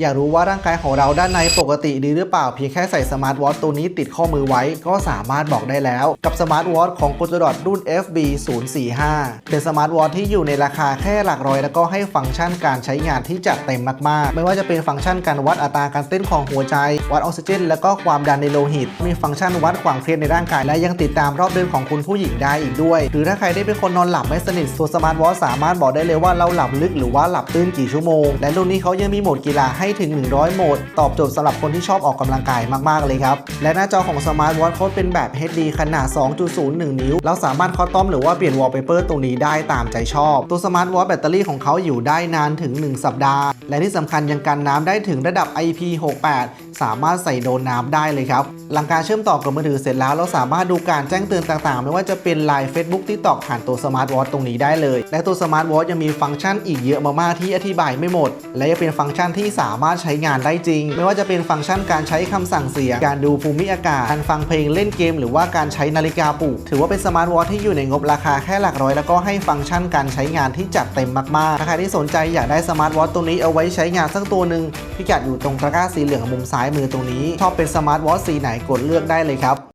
อยากรู้ว่าร่างกายของเราด้านในปกติดีหรือเปล่าเพียงแค่ใส่สมาร์ทวอทตัวนี้ติดข้อมือไว้ ก็สามารถบอกได้แล้ว กับสมาร์ทวอทของ g o l o d o t รุ่น FB 045เป็นสมาร์ทวอทที่อยู่ในราคาแค่หลักร้อย แล้วก็ให้ฟังก์ชันการใช้งานที่จัดเต็มมากๆ ไม่ว่าจะเป็นฟังก์ชันการวัดอัตราการเต้นของหัวใจวัดออกซิเจน แล้วก็ความดันในโลหิต มีฟังก์ชันวัดความเครียดในร่างกาย และยังติดตามรอบเดือนของคุณผู้หญิงได้อีกด้วย หรือถ้าใครได้เป็นคนนอนหลับไม่สนิทตัวสมาร์ทวอทสามารถบอกได้เลยว่าเราหลับลึกหรือว่าหลับตื้นกี่ชั่วโมง และรุ่นนี้เขายังมีโหมดกีฬาให้ถึง 100 โหมด ตอบโจทย์สำหรับคนที่ชอบออกกำลังกายมากๆเลยครับ และหน้าจอของสมาร์ทวอทเขาเป็นแบบ HD ขนาด 2.01 นิ้ว เราสามารถคอตอมหรือว่าเปลี่ยนวอลเปเปอร์ตรงนี้ได้ตามใจชอบ ตัวสมาร์ทวอทแบตเตอรี่ของเขาอยู่ได้นานถึง 1 สัปดาห์ และที่สำคัญยังกันน้ำได้ถึงระดับ IP68 สามารถใส่โดนน้ำได้เลยครับ หลังการเชื่อมต่อกับมือถือเสร็จแล้วเราสามารถดูการแจ้งเตือนต่างๆ ไม่ว่าจะเป็น Line Facebook TikTok ผ่านตัวสมาร์ทวอทตรงนี้ได้เลย และตัวสมาร์ทวอทยังมีฟังก์ชันอีกเยอะมากๆที่อธิบายไม่หมด และยังเป็นฟังก์ชันที่สามารถใช้งานได้จริง ไม่ว่าจะเป็นฟังก์ชันการใช้คำสั่งเสียงการดูภูมิอากาศการฟังเพลงเล่นเกม หรือว่าการใช้นาฬิกาปลุกถือว่าเป็นสมาร์ทวอทที่อยู่ในงบราคาแค่หลักร้อยแล้วก็ให้ฟังก์ชันการใช้งานที่จัดเต็มมากๆถ้าใครที่สนใจอยากได้สมาร์ทวอทตัวนี้เอาไว้ใช้งานสักตัวหนึ่งพิกัดอยู่ตรงตะกร้าสีเหลืองมุมซ้ายมือตรงนี้ ชอบเป็นสมาร์ทวอทสีไหนกดเลือกได้เลยครับ